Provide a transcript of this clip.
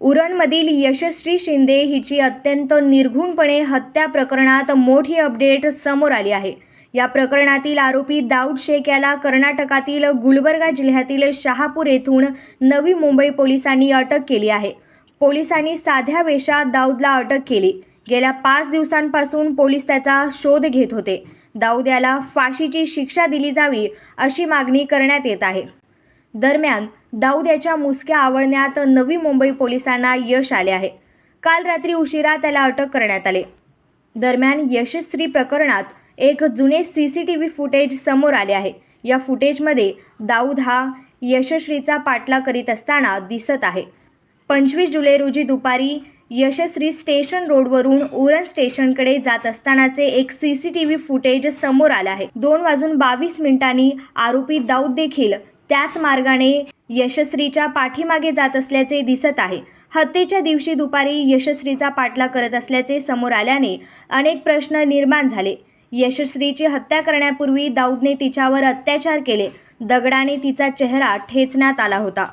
उरणमधील यशस्वी शिंदे हिची अत्यंत निर्घुणपणे हत्या प्रकरणात मोठी अपडेट समोर आली आहे. या प्रकरणातील आरोपी दाऊद शेख याला कर्नाटकातील गुलबर्गा जिल्ह्यातील शहापूर येथून नवी मुंबई पोलिसांनी अटक केली आहे. पोलिसांनी साध्या वेशात दाऊदला अटक केली. गेल्या पाच दिवसांपासून पोलीस त्याचा शोध घेत होते. दाऊद याला फाशीची शिक्षा दिली जावी अशी मागणी करण्यात येत आहे. दरम्यान दाऊद याच्या मुसक्या आवळण्यात नवी मुंबई पोलिसांना यश आले आहे. काल रात्री उशिरा त्याला अटक करण्यात आले. दरम्यान यशस्वी प्रकरणात एक जुने C C T V footage समोर आले आहे. या फुटेजमध्ये दाऊद हा यशस्वीचा पाठलाग करीत असताना दिसत आहे. पंचवीस जुलै रोजी दुपारी यशस्वी स्टेशन रोडवरून उरण स्टेशनकडे जात असतानाचे एक C C T V footage समोर आलं आहे. दोन वाजून बावीस मिनिटांनी आरोपी दाऊद देखील त्याच मार्गाने यशस्वीच्या पाठीमागे जात असल्याचे दिसत आहे. हत्येच्या दिवशी दुपारी यशस्वीचा पाठला करत असल्याचे समोर आल्याने अनेक प्रश्न निर्माण झाले. यशस्वीची हत्या करण्यापूर्वी दाऊदने तिच्यावर अत्याचार केले. दगडाने तिचा चेहरा ठेचण्यात आला होता.